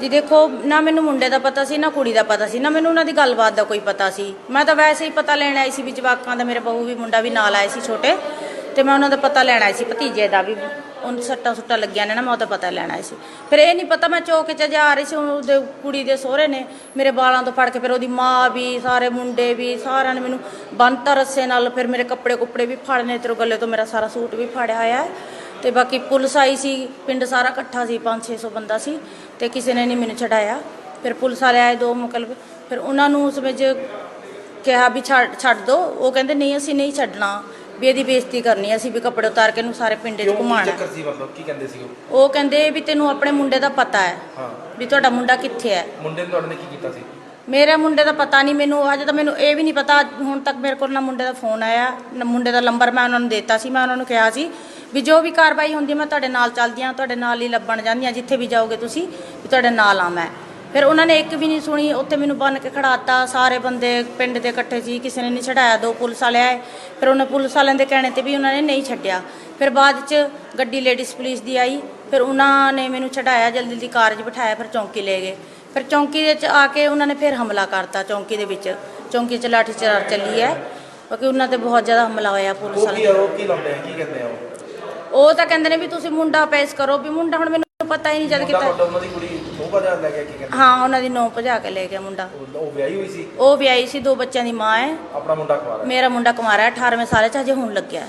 ਜੀ ਦੇਖੋ, ਨਾ ਮੈਨੂੰ ਮੁੰਡੇ ਦਾ ਪਤਾ ਸੀ, ਨਾ ਕੁੜੀ ਦਾ ਪਤਾ ਸੀ, ਨਾ ਮੈਨੂੰ ਉਹਨਾਂ ਦੀ ਗੱਲਬਾਤ ਦਾ ਕੋਈ ਪਤਾ ਸੀ। ਮੈਂ ਤਾਂ ਵੈਸੇ ਹੀ ਪਤਾ ਲੈਣ ਆਈ ਸੀ ਵੀ ਜਵਾਕਾਂ ਦਾ, ਮੇਰੇ ਬਹੂ ਵੀ ਮੁੰਡਾ ਵੀ ਨਾਲ ਆਏ ਸੀ ਛੋਟੇ, ਤੇ ਮੈਂ ਉਹਨਾਂ ਦਾ ਪਤਾ ਲੈਣ ਆਈ ਸੀ, ਭਤੀਜੇ ਦਾ ਵੀ ਉਹਨੂੰ ਸੱਟਾਂ ਸੁੱਟਾਂ ਲੱਗੀਆਂ ਨੇ ਨਾ, ਮੈਂ ਉਹਦਾ ਪਤਾ ਲੈਣ ਆਈ ਸੀ। ਫਿਰ ਇਹ ਨਹੀਂ ਪਤਾ ਮੈਂ ਚੌਕ 'ਚ ਜਾ ਰਹੀ ਸੀ ਉਹਦੇ ਕੁੜੀ ਦੇ ਸਹੁਰੇ ਨੇ, ਮੇਰੇ ਬਾਲਾਂ ਤੋਂ ਫੜ ਕੇ ਫਿਰ ਉਹਦੀ ਮਾਂ ਵੀ, ਸਾਰੇ ਮੁੰਡੇ ਵੀ, ਸਾਰਿਆਂ ਨੇ ਮੈਨੂੰ ਬੰਨਤਾ ਰੱਸੇ ਨਾਲ ਫਿਰ ਮੇਰੇ ਕੱਪੜੇ ਕੁੱਪੜੇ ਵੀ ਫੜਨੇ ਤੇ ਗੱਲੇ ਤੋਂ ਮੇਰਾ ਸਾਰਾ ਸੂਟ ਵੀ ਫੜਿਆ ਹੋਇਆ ਹੈ। ਤੇ ਬਾਕੀ ਪੁਲਿਸ ਆਈ ਸੀ ਪਿੰਡ ਸਾਰਾ ਇਕੱਠਾ ਸੀ 5-600 ਬੰਦਾ ਸੀ ਤੇ ਕਿਸੇ ਨੇ ਨਹੀਂ ਮੈਨੂੰ ਛਡਾਇਆ ਫਿਰ ਪੁਲਿਸ ਵਾਲੇ ਆਏ ਦੋ ਮੁਕਲਬ ਫਿਰ ਉਹਨਾਂ ਨੂੰ ਉਸ ਵਿੱਚ ਕਿਹਾ ਵੀ ਛੱਡ ਛੱਡ ਦੋ। ਉਹ ਕਹਿੰਦੇ ਨਹੀਂ ਅਸੀਂ ਨਹੀਂ ਛੱਡਣਾ। ਵੀ ਇਹਦੀ ਬੇਇੱਜ਼ਤੀ ਕਰਨੀ ਹੈ, ਅਸੀਂ ਵੀ ਕੱਪੜੇ ਉਤਾਰ ਕੇ ਇਹਨੂੰ ਸਾਰੇ ਪਿੰਡ 'ਚ ਕਿਉਂ? ਕੀ ਘੁਮਾਉਣਾ। ਚੱਕਰ ਸੀ ਮਤਲਬ ਕੀ ਕਹਿੰਦੇ ਸੀ ਉਹ? ਉਹ ਕਹਿੰਦੇ ਵੀ ਤੈਨੂੰ ਆਪਣੇ ਮੁੰਡੇ ਦਾ ਪਤਾ ਹੈ ਹਾਂ। ਵੀ ਤੁਹਾਡਾ ਮੁੰਡਾ ਕਿੱਥੇ ਹੈ। ਮੁੰਡੇ ਨੇ ਤੁਹਾਡੇ ਨੇ ਕੀ ਕੀਤਾ ਸੀ? ਮੇਰੇ ਮੁੰਡੇ ਦਾ ਪਤਾ ਨਹੀਂ ਮੈਨੂੰ ਅਜੇ ਤਾਂ ਮੈਨੂੰ ਇਹ ਵੀ ਨਹੀਂ ਪਤਾ। ਹੁਣ ਤੱਕ ਮੇਰੇ ਕੋਲ ਨਾ ਮੁੰਡੇ ਦਾ ਫੋਨ ਆਇਆ ਨਾ ਮੁੰਡੇ ਦਾ ਨੰਬਰ ਮੈਂ ਉਹਨਾਂ ਨੂੰ ਦਿੱਤਾ ਸੀ ਮੈਂ ਉਹਨਾਂ ਨੂੰ ਕਿਹਾ ਸੀ ਵੀ ਜੋ ਵੀ ਕਾਰਵਾਈ ਹੁੰਦੀ ਮੈਂ ਤੁਹਾਡੇ ਨਾਲ ਚੱਲਦੀ ਹਾਂ ਤੁਹਾਡੇ ਨਾਲ ਹੀ ਲੱਭਣ ਜਾਂਦੀ ਹਾਂ ਜਿੱਥੇ ਵੀ ਜਾਓਗੇ ਤੁਸੀਂ ਵੀ ਤੁਹਾਡੇ ਨਾਲ ਆ ਮੈਂ। ਫਿਰ ਉਹਨਾਂ ਨੇ ਇੱਕ ਵੀ ਨਹੀਂ ਸੁਣੀ ਉੱਥੇ ਮੈਨੂੰ ਬੰਨ ਕੇ ਖੜਾਤਾ ਸਾਰੇ ਬੰਦੇ ਪਿੰਡ ਦੇ ਇਕੱਠੇ ਸੀ ਕਿਸੇ ਨੇ ਨਹੀਂ ਛਡਾਇਆ ਦੋ ਪੁਲਿਸ ਵਾਲੇ ਆਏ। ਫਿਰ ਉਹਨਾਂ ਪੁਲਿਸ ਵਾਲਿਆਂ ਦੇ ਕਹਿਣੇ ਤੇ ਵੀ ਉਹਨਾਂ ਨੇ ਨਹੀਂ ਛੱਡਿਆ। ਫਿਰ ਬਾਅਦ ਚ ਗੱਡੀ ਲੇਡੀਜ਼ ਪੁਲਿਸ ਦੀ ਆਈ ਫਿਰ ਉਹਨਾਂ ਨੇ ਮੈਨੂੰ ਛਡਾਇਆ ਜਲਦੀ ਜਲਦੀ ਕਾਰ 'ਚ ਬਿਠਾਇਆ ਫਿਰ ਚੌਂਕੀ ਲੈ ਗਏ। ਫਿਰ ਚੌਂਕੀ ਦੇ ਵਿੱਚ ਆ ਕੇ ਉਹਨਾਂ ਨੇ ਫਿਰ ਹਮਲਾ ਕਰਤਾ ਚੌਂਕੀ ਦੇ ਵਿੱਚ। ਚੌਂਕੀ 'ਚ ਲਾਠੀ ਚਾਰ ਚੱਲੀ ਹੈ ਕਿਉਂਕਿ ਉਹਨਾਂ ਤੇ ਬਹੁਤ ਜ਼ਿਆਦਾ ਹਮਲਾ ਹੋਇਆ ਪੁਲਿਸ ਉਹ ਵਾਲੇ ਕੀ ਲਾਉਂਦੇ ਆ ਕੀ ਕਹਿੰਦੇ ਆ ਉਹ? ਉਹ ਤਾਂ ਕਹਿੰਦੇ ਨੇ ਵੀ ਤੁਸੀਂ ਮੁੰਡਾ ਪੇਸ਼ ਕਰੋ ਵੀ ਮੁੰਡਾ ਹੁਣ ਮੈਨੂੰ ਪਤਾ ਹੀ ਨਹੀਂ ਜਦ ਮੁੰਡਾ ਕਿਤਾ ਤੁਹਾਡਾ ਉਹਨਾਂ ਦੀ ਕੁੜੀ ਦੋ ਵਜਾ ਲੈ ਗਿਆ ਕੀ ਕਹਿੰਦੇ ਹਾਂ ਉਹਨਾਂ ਦੀ ਨੌ ਭਜਾ ਕੇ ਲੈ ਗਿਆ ਮੁੰਡਾ ਉਹ- ਉਹ ਵਿਆਹੀ ਹੋਈ ਸੀ ਉਹ ਵਿਆਹੀ ਸੀ ਦੋ ਬੱਚਿਆਂ ਦੀ ਮਾਂ ਹੈ ਆਪਣਾ ਮੁੰਡਾ ਹੈ। ਮੇਰਾ ਮੁੰਡਾ ਕੁਮਾਰਾ ਹੈ 18ਵੇਂ ਸਾਲ 'ਚ ਹਜੇ ਹੁਣ ਲੱਗਿਆ ਹੈ।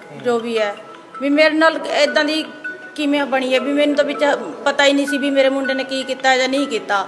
ਜੋ ਵੀ ਹੈ। ਵੀ ਮੇਰੇ ਨਾਲ ਇਦਾਂ ਦੀ ਕਿਵੇਂ ਬਣੀ ਹੈ? ਵੀ ਮੈਨੂੰ ਤਾਂ ਵਿੱਚ ਪਤਾ ਹੀ ਨਹੀਂ ਸੀ ਵੀ ਮੇਰੇ ਮੁੰਡੇ ਨੇ ਕੀ ਕੀਤਾ ਜਾਂ ਨਹੀਂ ਕੀਤਾ।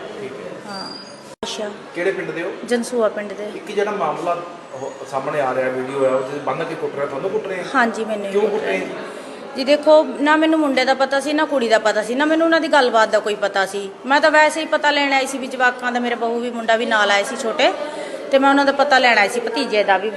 ਅੱਛਾ ਕਿਹੜੇ ਪਿੰਡ ਦੇ ਹੋ ਜਨਸੂਆ ਪਿੰਡ ਦੇ ਇੱਕ ਜਿਹੜਾ ਮਾਮਲਾ ਉਹ ਸਾਹਮਣੇ ਆ ਰਿਹਾ ਵੀਡੀਓ ਹੈ ਉਹ ਜਿਹਦੇ ਬੰਨ ਕੇ ਕੁੱਟ ਰਿਹਾ ਤੁਹਾਨੂੰ ਕੁੱਟ ਰਹੇ ਆ? ਹਾਂਜੀ ਮੈਨੂੰ ਹੀ ਕਿਉਂ ਕੁੱਟ ਕੁੱਟ ਰਹੇ ਰਹੇ। ਜੀ? ਜੀ ਦੇਖੋ ਨਾ ਮੈਨੂੰ ਮੁੰਡੇ ਦਾ ਪਤਾ ਸੀ ਨਾ ਕੁੜੀ ਦਾ ਪਤਾ ਸੀ ਨਾ ਮੈਨੂੰ ਉਹਨਾਂ ਦੀ ਗੱਲਬਾਤ ਦਾ ਕੋਈ ਪਤਾ ਸੀ ਮੈਂ ਤਾਂ ਵੈਸੇ ਹੀ ਪਤਾ ਲੈਣ ਆਈ ਸੀ ਵੀ ਜਵਾਕਾਂ ਦਾ ਮੇਰੇ ਬਹੂ ਵੀ ਮੁੰਡਾ ਵੀ ਨਾਲ ਆਏ ਸੀ ਛੋਟੇ ਤੇ ਮੈਂ ਉਹਨਾਂ ਦਾ ਪਤਾ ਲੈਣ ਆਈ ਸੀ ਭਤੀਜੇ ਦਾ ਵੀ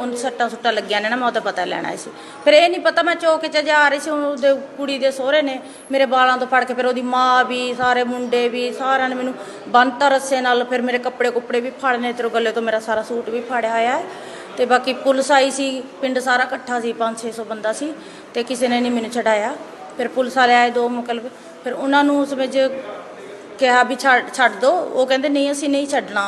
ਉਹਨੂੰ ਸੱਟਾਂ ਸੁੱਟਾਂ ਲੱਗੀਆਂ ਨੇ ਨਾ, ਮੈਂ ਉਹਦਾ ਪਤਾ ਲੈਣਾ ਆਈ ਸੀ। ਫਿਰ ਇਹ ਨਹੀਂ ਪਤਾ ਮੈਂ ਚੌਕ 'ਚ ਜਾ ਰਹੀ ਸੀ, ਉਹਦੇ ਕੁੜੀ ਦੇ ਸਹੁਰੇ ਨੇ ਮੇਰੇ ਬਾਲਾਂ ਤੋਂ ਫੜ ਕੇ ਫਿਰ ਉਹਦੀ ਮਾਂ ਵੀ, ਸਾਰੇ ਮੁੰਡੇ ਵੀ, ਸਾਰਿਆਂ ਨੇ ਮੈਨੂੰ ਬੰਨਤਾ ਰੱਸੇ ਨਾਲ ਫਿਰ ਮੇਰੇ ਕੱਪੜੇ ਕੁੱਪੜੇ ਵੀ ਫੜਨੇ ਤੇ ਗੱਲੇ ਤੋਂ ਮੇਰਾ ਸਾਰਾ ਸੂਟ ਵੀ ਫੜਿਆ ਹੋਇਆ ਹੈ। ਤੇ ਬਾਕੀ ਪੁਲਿਸ ਆਈ ਸੀ, ਪਿੰਡ ਸਾਰਾ ਇਕੱਠਾ ਸੀ 5-600 ਬੰਦਾ ਸੀ ਤੇ ਕਿਸੇ ਨੇ ਨਹੀਂ ਮੈਨੂੰ ਛਡਾਇਆ। ਫਿਰ ਪੁਲਿਸ ਵਾਲੇ ਆਏ ਦੋ ਮੁਕਲਬ ਫਿਰ ਉਹਨਾਂ ਨੂੰ ਉਸ ਵਿੱਚ ਕਿਹਾ ਵੀ ਛੱਡ ਛੱਡ ਦੋ, ਉਹ ਕਹਿੰਦੇ ਨਹੀਂ, ਅਸੀਂ ਨਹੀਂ ਛੱਡਣਾ।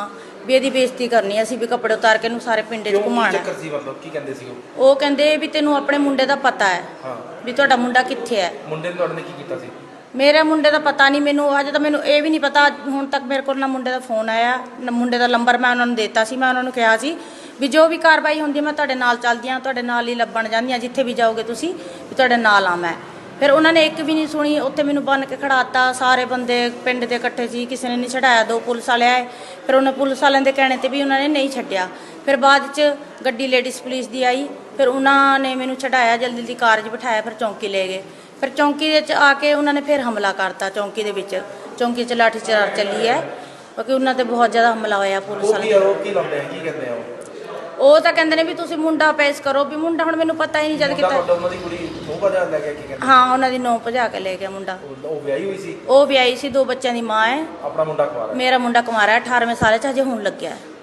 ਵੀ ਇਹਦੀ ਬੇਇੱਜ਼ਤੀ ਕਰਨੀ ਅਸੀਂ ਵੀ ਕੱਪੜੇ ਉਤਾਰ ਕੇ ਇਹਨੂੰ ਸਾਰੇ ਪਿੰਡ 'ਚ ਕਿਉਂ? ਘੁਮਾਉਣਾ। ਚੱਕਰ ਸੀ ਮਤਲਬ? ਕੀ ਕਹਿੰਦੇ ਸੀ ਉਹ? ਉਹ ਕਹਿੰਦੇ ਵੀ ਤੈਨੂੰ ਆਪਣੇ ਮੁੰਡੇ ਦਾ ਪਤਾ ਹੈ ਹਾਂ। ਵੀ ਤੁਹਾਡਾ ਮੁੰਡਾ ਕਿੱਥੇ ਹੈ। ਮੁੰਡੇ ਨੇ ਤੁਹਾਡੇ ਨੇ ਕੀ ਕੀਤਾ ਸੀ? ਮੇਰੇ ਮੁੰਡੇ ਦਾ ਪਤਾ ਨਹੀਂ ਮੈਨੂੰ ਅਜੇ ਤਾਂ ਮੈਨੂੰ ਇਹ ਵੀ ਨਹੀਂ ਪਤਾ ਹੁਣ ਤੱਕ ਮੇਰੇ ਕੋਲ ਨਾ ਮੁੰਡੇ ਦਾ ਫੋਨ ਆਇਆ ਨਾ ਮੁੰਡੇ ਦਾ ਨੰਬਰ ਮੈਂ ਉਹਨਾਂ ਨੂੰ ਦਿੱਤਾ ਸੀ ਮੈਂ ਉਹਨਾਂ ਨੂੰ ਕਿਹਾ ਸੀ ਵੀ ਜੋ ਵੀ ਕਾਰਵਾਈ ਹੁੰਦੀ ਹੈ ਮੈਂ ਤੁਹਾਡੇ ਨਾਲ ਚੱਲਦੀ ਹਾਂ ਤੁਹਾਡੇ ਨਾਲ ਹੀ ਲੱਭਣ ਜਾਂਦੀ ਹਾਂ ਜਿੱਥੇ ਵੀ ਜਾਓਗੇ ਤੁਸੀਂ ਵੀ ਤੁਹਾਡੇ ਨਾਲ ਆ ਮੈਂ। ਫਿਰ ਉਹਨਾਂ ਨੇ ਇੱਕ ਵੀ ਨਹੀਂ ਸੁਣੀ ਉੱਥੇ ਮੈਨੂੰ ਬੰਨ ਕੇ ਖੜਾਤਾ ਸਾਰੇ ਬੰਦੇ ਪਿੰਡ ਦੇ ਇਕੱਠੇ ਸੀ ਕਿਸੇ ਨੇ ਨਹੀਂ ਛਡਾਇਆ ਦੋ ਪੁਲਿਸ ਵਾਲੇ ਆਏ ਫਿਰ ਉਹਨਾਂ ਪੁਲਿਸ ਵਾਲਿਆਂ ਦੇ ਕਹਿਣੇ ਤੇ ਵੀ ਉਹਨਾਂ ਨੇ ਨਹੀਂ ਛੱਡਿਆ। ਫਿਰ ਬਾਅਦ ਚ ਗੱਡੀ ਲੇਡੀਜ਼ ਪੁਲਿਸ ਦੀ ਆਈ ਫਿਰ ਉਹਨਾਂ ਨੇ ਮੈਨੂੰ ਛਡਾਇਆ ਜਲਦੀ ਜਲਦੀ ਕਾਰ 'ਚ ਬਿਠਾਇਆ ਫਿਰ ਚੌਂਕੀ ਲੈ ਗਏ। ਫਿਰ ਚੌਂਕੀ ਦੇ ਵਿੱਚ ਆ ਕੇ ਉਹਨਾਂ ਨੇ ਫਿਰ ਹਮਲਾ ਕਰਤਾ ਚੌਂਕੀ ਦੇ ਵਿੱਚ। ਚੌਂਕੀ 'ਚ ਲਾਠੀ ਚਾਰ ਚੱਲੀ ਹੈ ਕਿਉਂਕਿ ਉਹਨਾਂ ਤੇ ਬਹੁਤ ਜ਼ਿਆਦਾ ਹਮਲਾ ਹੋਇਆ ਪੁਲਿਸ ਉਹ ਕੀ ਵਾਲੇ ਆਰੋਪ ਕੀ ਲਾਉਂਦੇ ਆ ਕੀ ਕਹਿੰਦੇ ਆ ਉਹ? ਉਹ ਤਾਂ ਕਹਿੰਦੇ ਨੇ ਵੀ ਤੁਸੀਂ ਮੁੰਡਾ ਪੇਸ਼ ਕਰੋ ਵੀ ਮੁੰਡਾ ਹੁਣ ਮੈਨੂੰ ਪਤਾ ਹੀ ਨਹੀਂ ਜਦ ਮੁੰਡਾ ਕਿਤਾ ਤੁਹਾਡਾ ਉਹਨਾਂ ਦੀ ਕੁੜੀ ਦੋ ਵਜਾ ਲੈ ਗਿਆ ਕੀ ਕਹਿੰਦੇ ਹਾਂ ਉਹਨਾਂ ਦੀ ਨੌ ਭਜਾ ਕੇ ਲੈ ਗਿਆ ਮੁੰਡਾ ਉਹ- ਉਹ ਵਿਆਹੀ ਹੋਈ ਸੀ ਉਹ ਵਿਆਹੀ ਸੀ ਦੋ ਬੱਚਿਆਂ ਦੀ ਮਾਂ ਹੈ ਆਪਣਾ ਮੁੰਡਾ ਹੈ। ਮੇਰਾ ਮੁੰਡਾ ਕੁਮਾਰਾ ਹੈ 18ਵੇਂ ਸਾਲ 'ਚ ਹਜੇ ਹੁਣ ਲੱਗਿਆ ਹੈ।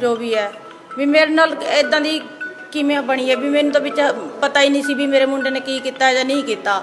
ਜੋ ਵੀ ਹੈ। ਵੀ ਮੇਰੇ ਨਾਲ ਇਦਾਂ ਦੀ ਕਿਵੇਂ ਬਣੀ ਹੈ? ਵੀ ਮੈਨੂੰ ਤਾਂ ਵਿੱਚ ਪਤਾ ਹੀ ਨਹੀਂ ਸੀ ਵੀ ਮੇਰੇ ਮੁੰਡੇ ਨੇ ਕੀ ਕੀਤਾ ਜਾਂ ਨਹੀਂ ਕੀਤਾ।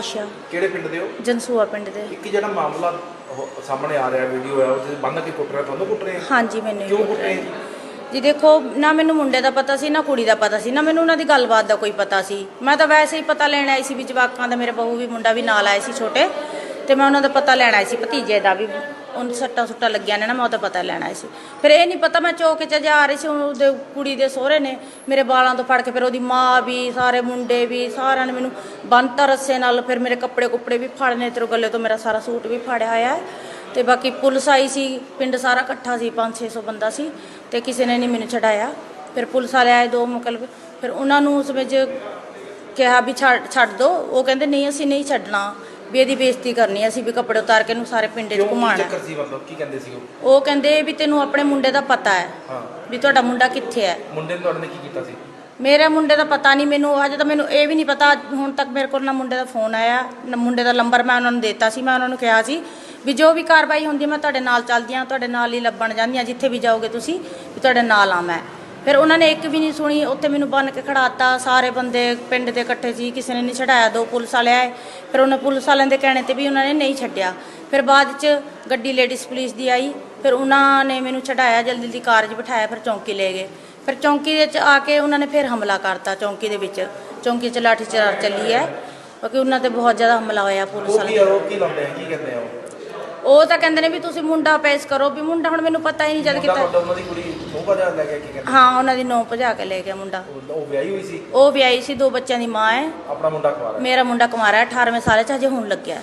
ਅੱਛਾ। ਕਿਹੜੇ ਪਿੰਡ ਦੇ ਹੋ? ਜਨਸੂਆ ਪਿੰਡ ਦੇ। ਇੱਕ ਜਿਹੜਾ ਮਾਮਲਾ ਉਹ ਸਾਹਮਣੇ ਆ ਰਿਹਾ ਵੀਡੀਓ ਹੈ ਉਹ ਜਿਹਦੇ ਬੰਨ ਕੇ ਕੁੱਟ ਰਿਹਾ ਤੁਹਾਨੂੰ ਕੁੱਟ ਰਹੇ ਆ? ਹਾਂਜੀ ਮੈਨੂੰ ਹੀ ਕਿਉਂ ਕੁੱਟ ਕੁੱਟ ਰਹੇ ਰਹੇ ਜੀ ਜੀ ਦੇਖੋ ਨਾ ਮੈਨੂੰ ਮੁੰਡੇ ਦਾ ਪਤਾ ਸੀ ਨਾ ਕੁੜੀ ਦਾ ਪਤਾ ਸੀ ਨਾ ਮੈਨੂੰ ਉਹਨਾਂ ਦੀ ਗੱਲਬਾਤ ਦਾ ਕੋਈ ਪਤਾ ਸੀ। ਮੈਂ ਤਾਂ ਵੈਸੇ ਹੀ ਪਤਾ ਲੈਣ ਆਈ ਸੀ ਵੀ ਜਵਾਕਾਂ ਦਾ ਮੇਰੇ ਬਹੂ ਵੀ ਮੁੰਡਾ ਵੀ ਨਾਲ ਆਏ ਸੀ ਛੋਟੇ ਤੇ ਮੈਂ ਉਹਨਾਂ ਦਾ ਪਤਾ ਲੈਣ ਆਈ ਸੀ ਭਤੀਜੇ ਦਾ ਵੀ। ਉਹਨੂੰ ਸੱਟਾਂ ਸੁੱਟਾਂ ਲੱਗੀਆਂ ਨੇ ਨਾ, ਮੈਂ ਉਹਦਾ ਪਤਾ ਲੈਣਾ ਸੀ। ਫਿਰ ਇਹ ਨਹੀਂ ਪਤਾ ਮੈਂ ਚੌਕ 'ਚ ਜਾ ਰਹੀ ਸੀ ਉਹਦੇ ਕੁੜੀ ਦੇ ਸਹੁਰੇ ਨੇ, ਮੇਰੇ ਬਾਲਾਂ ਤੋਂ ਫੜ ਕੇ ਫਿਰ ਉਹਦੀ ਮਾਂ ਵੀ, ਸਾਰੇ ਮੁੰਡੇ ਵੀ, ਸਾਰਿਆਂ ਨੇ ਮੈਨੂੰ ਬੰਨਤਾ ਰੱਸੇ ਨਾਲ, ਫਿਰ ਮੇਰੇ ਕੱਪੜੇ ਕੁੱਪੜੇ ਵੀ ਫੜਨੇ ਤੇ ਗੱਲੇ ਤੋਂ ਮੇਰਾ ਸਾਰਾ ਸੂਟ ਵੀ ਫੜਿਆ ਹੋਇਆ ਹੈ। ਤੇ ਬਾਕੀ ਪੁਲਿਸ ਆਈ ਸੀ, ਪਿੰਡ ਸਾਰਾ ਇਕੱਠਾ ਸੀ 5-600 ਬੰਦਾ ਸੀ, ਤੇ ਕਿਸੇ ਨੇ ਨਹੀਂ ਮੈਨੂੰ ਛਡਾਇਆ ਫਿਰ ਪੁਲਿਸ ਵਾਲੇ ਆਏ ਦੋ ਮੁਕਲਬ ਫਿਰ ਉਹਨਾਂ ਨੂੰ ਉਸ ਵਿੱਚ ਕਿਹਾ ਵੀ ਛੱਡ ਛੱਡ ਦੋ, ਉਹ ਕਹਿੰਦੇ ਨਹੀਂ, ਅਸੀਂ ਨਹੀਂ ਛੱਡਣਾ। ਵੀ ਇਹਦੀ ਬੇਇੱਜ਼ਤੀ ਕਰਨੀ ਅਸੀਂ ਵੀ ਕੱਪੜੇ ਉਤਾਰ ਕੇ ਇਹਨੂੰ ਸਾਰੇ ਪਿੰਡ 'ਚ ਕਿਉਂ ਕੀ ਚੱਕਰ। ਸੀ ਮਤਲਬ ਕੀ ਕਹਿੰਦੇ ਸੀ ਉਹ? ਉਹ ਕਹਿੰਦੇ ਵੀ ਤੈਨੂੰ ਆਪਣੇ ਮੁੰਡੇ ਦਾ ਪਤਾ ਹੈ ਹਾਂ। ਵੀ ਤੁਹਾਡਾ ਮੁੰਡਾ ਕਿੱਥੇ ਹੈ। ਮੁੰਡੇ ਨੇ ਤੁਹਾਡੇ ਨੇ ਕੀ ਕੀਤਾ ਸੀ? ਮੇਰੇ ਮੁੰਡੇ ਦਾ ਪਤਾ ਨਹੀਂ ਮੈਨੂੰ ਅਜੇ ਤਾਂ ਮੈਨੂੰ ਇਹ ਵੀ ਨਹੀਂ ਪਤਾ ਹੁਣ ਤੱਕ ਮੇਰੇ ਕੋਲ ਨਾ ਮੁੰਡੇ ਦਾ ਫੋਨ ਆਇਆ ਨਾ ਮੁੰਡੇ ਦਾ ਨੰਬਰ ਮੈਂ ਉਹਨਾਂ ਨੂੰ ਦਿੱਤਾ ਸੀ ਮੈਂ ਉਹਨਾਂ ਨੂੰ ਕਿਹਾ ਸੀ ਵੀ ਜੋ ਵੀ ਕਾਰਵਾਈ ਹੁੰਦੀ ਹੈ ਮੈਂ ਤੁਹਾਡੇ ਨਾਲ ਚੱਲਦੀ ਹਾਂ ਤੁਹਾਡੇ ਨਾਲ ਹੀ ਲੱਭਣ ਜਾਂਦੀ ਹਾਂ ਜਿੱਥੇ ਵੀ ਜਾਓਗੇ ਤੁਸੀਂ ਵੀ ਤੁਹਾਡੇ ਨਾਲ ਆ ਮੈਂ। ਫਿਰ ਉਹਨਾਂ ਨੇ ਇੱਕ ਵੀ ਨਹੀਂ ਸੁਣੀ ਉੱਥੇ ਮੈਨੂੰ ਬੰਨ ਕੇ ਖੜਾਤਾ ਸਾਰੇ ਬੰਦੇ ਪਿੰਡ ਦੇ ਇਕੱਠੇ ਸੀ ਕਿਸੇ ਨੇ ਨਹੀਂ ਛਡਾਇਆ ਦੋ ਪੁਲਿਸ ਵਾਲੇ ਆਏ ਫਿਰ ਉਹਨਾਂ ਪੁਲਿਸ ਵਾਲਿਆਂ ਦੇ ਕਹਿਣੇ ਤੇ ਵੀ ਉਹਨਾਂ ਨੇ ਨਹੀਂ ਛੱਡਿਆ। ਫਿਰ ਬਾਅਦ 'ਚ ਗੱਡੀ ਲੇਡੀਜ਼ ਪੁਲਿਸ ਦੀ ਆਈ ਫਿਰ ਉਹਨਾਂ ਨੇ ਮੈਨੂੰ ਛਡਾਇਆ ਜਲਦੀ ਜਲਦੀ ਕਾਰ 'ਚ ਬਿਠਾਇਆ ਫਿਰ ਚੌਂਕੀ ਲੈ ਗਏ। ਫਿਰ ਚੌਂਕੀ ਦੇ ਵਿੱਚ ਆ ਕੇ ਉਹਨਾਂ ਨੇ ਫਿਰ ਹਮਲਾ ਕਰਤਾ ਚੌਂਕੀ ਦੇ ਵਿੱਚ। ਚੌਂਕੀ 'ਚ ਲਾਠੀ ਚਾਰ ਚੱਲੀ ਹੈ ਕਿਉਂਕਿ ਉਹਨਾਂ ਤੇ ਬਹੁਤ ਜ਼ਿਆਦਾ ਹਮਲਾ ਹੋਇਆ ਪੁਲਿਸ ਉਹ ਵਾਲਿਆਂ ਕੀ ਆਰੋਪ ਕੀ ਲਾਉਂਦੇ ਆ? ਕੀ ਕਹਿੰਦੇ ਆ ਉਹ? ਉਹ ਤਾਂ ਕਹਿੰਦੇ ਨੇ ਵੀ ਤੁਸੀਂ ਮੁੰਡਾ ਪੇਸ਼ ਕਰੋ ਵੀ ਮੁੰਡਾ ਹੁਣ ਮੈਨੂੰ ਪਤਾ ਹੀ ਨਹੀਂ ਜਦ ਮੁੰਡਾ ਕਿਤਾ ਤੁਹਾਡਾ ਉਹਨਾਂ ਦੀ ਕੁੜੀ ਮੂੰਹ ਬਾਜਾ ਲੈ ਗਿਆ ਕੀ ਕਹਿੰਦੇ? ਹਾਂ ਉਹਨਾਂ ਦੀ ਨੌ ਭਜਾ ਕੇ ਲੈ ਗਿਆ ਮੁੰਡਾ। ਉਹ- ਉਹ ਵਿਆਹੀ ਹੋਈ ਸੀ? ਉਹ ਵੀ ਆਈ ਸੀ ਦੋ ਬੱਚਿਆਂ ਦੀ ਮਾਂ ਹੈ। ਆਪਣਾ ਮੁੰਡਾ ਖਵਾ ਰਿਹਾ ਮੇਰਾ ਮੁੰਡਾ ਕੁਮਾਰਾ 18ਵੇਂ ਸਾਲ 'ਚ ਹਜੇ ਹੁਣ ਲੱਗਿਆ ਹੈ।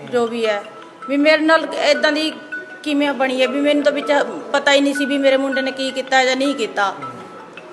ਜੋ ਵੀ ਹੈ। ਵੀ ਮੇਰੇ ਨਾਲ ਇਦਾਂ ਦੀ ਕਿਵੇਂ ਬਣੀ ਹੈ? ਵੀ ਮੈਨੂੰ ਤਾਂ ਵਿੱਚ ਪਤਾ ਹੀ ਨਹੀਂ ਸੀ ਵੀ ਮੇਰੇ ਮੁੰਡੇ ਨੇ ਕੀ ਕੀਤਾ ਜਾਂ ਨਹੀਂ ਕੀਤਾ।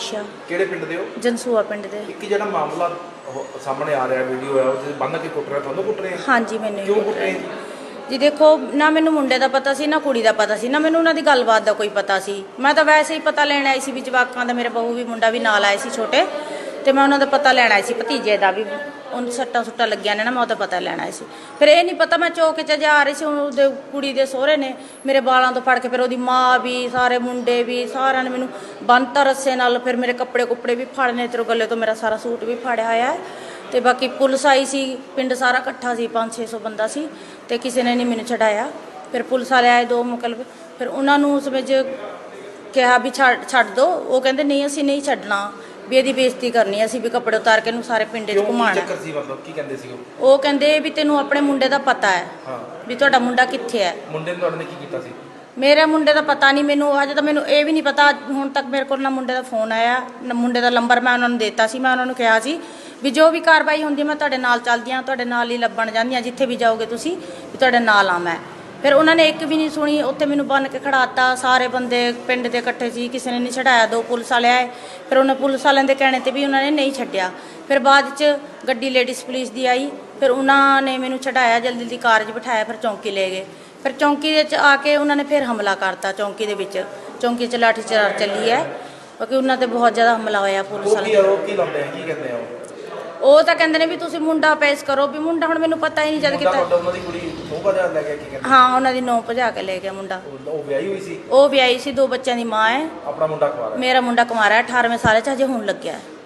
ਅੱਛਾ। ਕਿਹੜੇ ਪਿੰਡ ਦੇ ਹੋ? ਜਨਸੂਆ ਪਿੰਡ ਦੇ। ਇੱਕ ਜਿਹੜਾ ਮਾਮਲਾ ਉਹ ਸਾਹਮਣੇ ਆ ਰਿਹਾ ਵੀਡੀਓ ਹੈ ਉਹ ਜਿਹਦੇ ਬੰਨ ਕੇ ਕੁੱਟ ਰਿਹਾ ਤੁਹਾਨੂੰ ਕੁੱਟ ਰਹੇ? ਆ? ਹਾਂਜੀ ਮੈਨੂੰ ਕਿਉਂ ਕੁੱਟ ਰਹੇ? ਜੀ ਜੀ ਦੇਖੋ ਨਾ ਮੈਨੂੰ ਮੁੰਡੇ ਦਾ ਪਤਾ ਸੀ ਨਾ ਕੁੜੀ ਦਾ ਪਤਾ ਸੀ ਨਾ ਮੈਨੂੰ ਉਹਨਾਂ ਦੀ ਗੱਲਬਾਤ ਦਾ ਕੋਈ ਪਤਾ ਸੀ। ਮੈਂ ਤਾਂ ਵੈਸੇ ਹੀ ਪਤਾ ਲੈਣ ਆਈ ਸੀ ਵੀ ਜਵਾਕਾਂ ਦਾ ਮੇਰੇ ਬਹੂ ਵੀ ਮੁੰਡਾ ਵੀ ਨਾਲ ਆਏ ਸੀ ਛੋਟੇ ਤੇ ਮੈਂ ਉਹਨਾਂ ਦਾ ਪਤਾ ਲੈਣ ਆਈ ਸੀ ਭਤੀਜੇ ਦਾ ਵੀ। ਉਹਨੂੰ ਸੱਟਾਂ ਸੁੱਟਾਂ ਲੱਗੀਆਂ ਨੇ ਨਾ, ਮੈਂ ਉਹਦਾ ਪਤਾ ਲੈਣਾ ਸੀ। ਫਿਰ ਇਹ ਨਹੀਂ ਪਤਾ ਮੈਂ ਚੌਕ 'ਚ ਜਾ ਰਹੀ ਸੀ ਉਹਦੇ ਕੁੜੀ ਦੇ ਸਹੁਰੇ ਨੇ, ਮੇਰੇ ਬਾਲਾਂ ਤੋਂ ਫੜ ਕੇ ਫਿਰ ਉਹਦੀ ਮਾਂ ਵੀ, ਸਾਰੇ ਮੁੰਡੇ ਵੀ, ਸਾਰਿਆਂ ਨੇ ਮੈਨੂੰ ਬੰਨਤਾ ਰੱਸੇ ਨਾਲ, ਫਿਰ ਮੇਰੇ ਕੱਪੜੇ ਕੁੱਪੜੇ ਵੀ ਫੜਨੇ ਤੇ ਗੱਲੇ ਤੋਂ ਮੇਰਾ ਸਾਰਾ ਸੂਟ ਵੀ ਫੜਿਆ ਹੋਇਆ ਹੈ। ਤੇ ਬਾਕੀ ਪੁਲਿਸ ਆਈ ਸੀ, ਪਿੰਡ ਸਾਰਾ ਇਕੱਠਾ ਸੀ 5-600 ਬੰਦਾ ਸੀ, ਤੇ ਕਿਸੇ ਨੇ ਨਹੀਂ ਮੈਨੂੰ ਛਡਾਇਆ ਫਿਰ ਪੁਲਿਸ ਵਾਲੇ ਆਏ ਦੋ ਮੁਕਲਬ ਫਿਰ ਉਹਨਾਂ ਨੂੰ ਉਸ ਵਿੱਚ ਕਿਹਾ ਵੀ ਛੱਡ ਛੱਡ ਦੋ, ਉਹ ਕਹਿੰਦੇ ਨਹੀਂ, ਅਸੀਂ ਨਹੀਂ ਛੱਡਣਾ। ਵੀ ਇਹਦੀ ਬੇਇੱਜ਼ਤੀ ਕਰਨੀ ਹੈ, ਅਸੀਂ ਵੀ ਕੱਪੜੇ ਉਤਾਰ ਕੇ ਇਹਨੂੰ ਸਾਰੇ ਪਿੰਡ 'ਚ ਕਿਉਂ ਕੀ। ਚੱਕਰ ਸੀ ਮਤਲਬ ਕੀ ਕਹਿੰਦੇ ਸੀ ਉਹ? ਉਹ ਕਹਿੰਦੇ ਵੀ ਤੈਨੂੰ ਆਪਣੇ ਮੁੰਡੇ ਦਾ ਪਤਾ ਹੈ ਹਾਂ। ਵੀ ਤੁਹਾਡਾ ਮੁੰਡਾ ਕਿੱਥੇ ਹੈ। ਮੁੰਡੇ ਨੇ ਤੁਹਾਡੇ ਨੇ ਕੀ ਕੀਤਾ ਸੀ? ਮੇਰੇ ਮੁੰਡੇ ਦਾ ਪਤਾ ਨਹੀਂ ਮੈਨੂੰ ਅਜੇ ਤਾਂ ਮੈਨੂੰ ਇਹ ਵੀ ਨਹੀਂ ਪਤਾ ਹੁਣ ਤੱਕ ਮੇਰੇ ਕੋਲ ਨਾ ਮੁੰਡੇ ਦਾ ਫੋਨ ਆਇਆ ਨਾ ਮੁੰਡੇ ਦਾ ਨੰਬਰ ਮੈਂ ਉਹਨਾਂ ਨੂੰ ਦਿੱਤਾ ਸੀ ਮੈਂ ਉਹਨਾਂ ਨੂੰ ਕਿਹਾ ਸੀ ਵੀ ਜੋ ਵੀ ਕਾਰਵਾਈ ਹੁੰਦੀ ਹੈ ਮੈਂ ਤੁਹਾਡੇ ਨਾਲ ਚੱਲਦੀ ਹਾਂ ਤੁਹਾਡੇ ਨਾਲ ਹੀ ਲੱਭਣ ਜਾਂਦੀ ਹਾਂ ਜਿੱਥੇ ਵੀ ਜਾਓਗੇ ਤੁਸੀਂ ਵੀ ਤੁਹਾਡੇ ਨਾਲ ਆ ਮੈਂ। ਫਿਰ ਉਹਨਾਂ ਨੇ ਇੱਕ ਵੀ ਨਹੀਂ ਸੁਣੀ ਉੱਥੇ ਮੈਨੂੰ ਬੰਨ ਕੇ ਖੜਾਤਾ ਸਾਰੇ ਬੰਦੇ ਪਿੰਡ ਦੇ ਇਕੱਠੇ ਸੀ ਕਿਸੇ ਨੇ ਨਹੀਂ ਛਡਾਇਆ। ਦੋ ਪੁਲਿਸ ਵਾਲੇ ਆਏ ਫਿਰ ਉਹਨਾਂ ਪੁਲਿਸ ਵਾਲਿਆਂ ਦੇ ਕਹਿਣੇ ਤੇ ਵੀ ਉਹਨਾਂ ਨੇ ਨਹੀਂ ਛੱਡਿਆ। ਫਿਰ ਬਾਅਦ 'ਚ ਗੱਡੀ ਲੇਡੀਜ਼ ਪੁਲਿਸ ਦੀ ਆਈ ਫਿਰ ਉਹਨਾਂ ਨੇ ਮੈਨੂੰ ਛਡਾਇਆ ਜਲਦੀ ਜਲਦੀ ਕਾਰ 'ਚ ਬਿਠਾਇਆ ਫਿਰ ਚੌਂਕੀ ਲੈ ਗਏ। ਫਿਰ ਚੌਂਕੀ ਦੇ ਵਿੱਚ ਆ ਕੇ ਉਹਨਾਂ ਨੇ ਫਿਰ ਹਮਲਾ ਕਰਤਾ ਚੌਂਕੀ ਦੇ ਵਿੱਚ। ਚੌਂਕੀ 'ਚ ਲਾਠੀ ਚਾਰ ਚੱਲੀ ਹੈ ਕਿਉਂਕਿ ਉਹਨਾਂ ਤੇ ਬਹੁਤ ਜ਼ਿਆਦਾ ਹਮਲਾ ਹੋਇਆ ਪੁਲਿਸ ਉਹ ਕੀ ਵਾਲੇ ਆਰੋਪ ਕੀ ਲਾਉਂਦੇ ਆ? ਕੀ ਕਹਿੰਦੇ ਆ ਉਹ? ਉਹ ਤਾਂ ਕਹਿੰਦੇ ਨੇ ਵੀ ਤੁਸੀਂ ਮੁੰਡਾ ਪੇਸ਼ ਕਰੋ ਵੀ ਮੁੰਡਾ ਹੁਣ ਮੈਨੂੰ ਪਤਾ ਹੀ ਨਹੀਂ ਜਦ ਮੁੰਡਾ ਕਿਤਾ ਤੁਹਾਡਾ ਉਹਨਾਂ ਦੀ ਕੁੜੀ ਸੋਭਾ ਜਾ ਲੈ ਗਿਆ ਕੀ ਕਹਿੰਦੇ? ਹਾਂ ਉਹਨਾਂ ਦੀ ਨੌ ਭਜਾ ਕੇ ਲੈ ਗਿਆ ਮੁੰਡਾ। ਉਹ- ਉਹ ਵਿਆਹੀ ਹੋਈ ਸੀ? ਉਹ ਵਿਆਹੀ ਸੀ ਦੋ ਬੱਚਿਆਂ ਦੀ ਮਾਂ ਹੈ। ਆਪਣਾ ਮੁੰਡਾ ਹੈ। ਮੇਰਾ ਮੁੰਡਾ ਕੁਮਾਰਾ ਹੈ 18ਵੇਂ ਸਾਲ 'ਚ ਹਜੇ ਹੁਣ ਲੱਗਿਆ ਹੈ।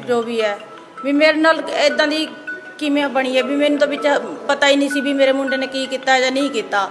ਜੋ ਵੀ ਹੈ। ਵੀ ਮੇਰੇ ਨਾਲ ਇਦਾਂ ਦੀ ਕਿਵੇਂ ਬਣੀ ਹੈ? ਵੀ ਮੈਨੂੰ ਤਾਂ ਵਿੱਚ ਪਤਾ ਹੀ ਨਹੀਂ ਸੀ ਵੀ ਮੇਰੇ ਮੁੰਡੇ ਨੇ ਕੀ ਕੀਤਾ ਜਾਂ ਨਹੀਂ ਕੀਤਾ।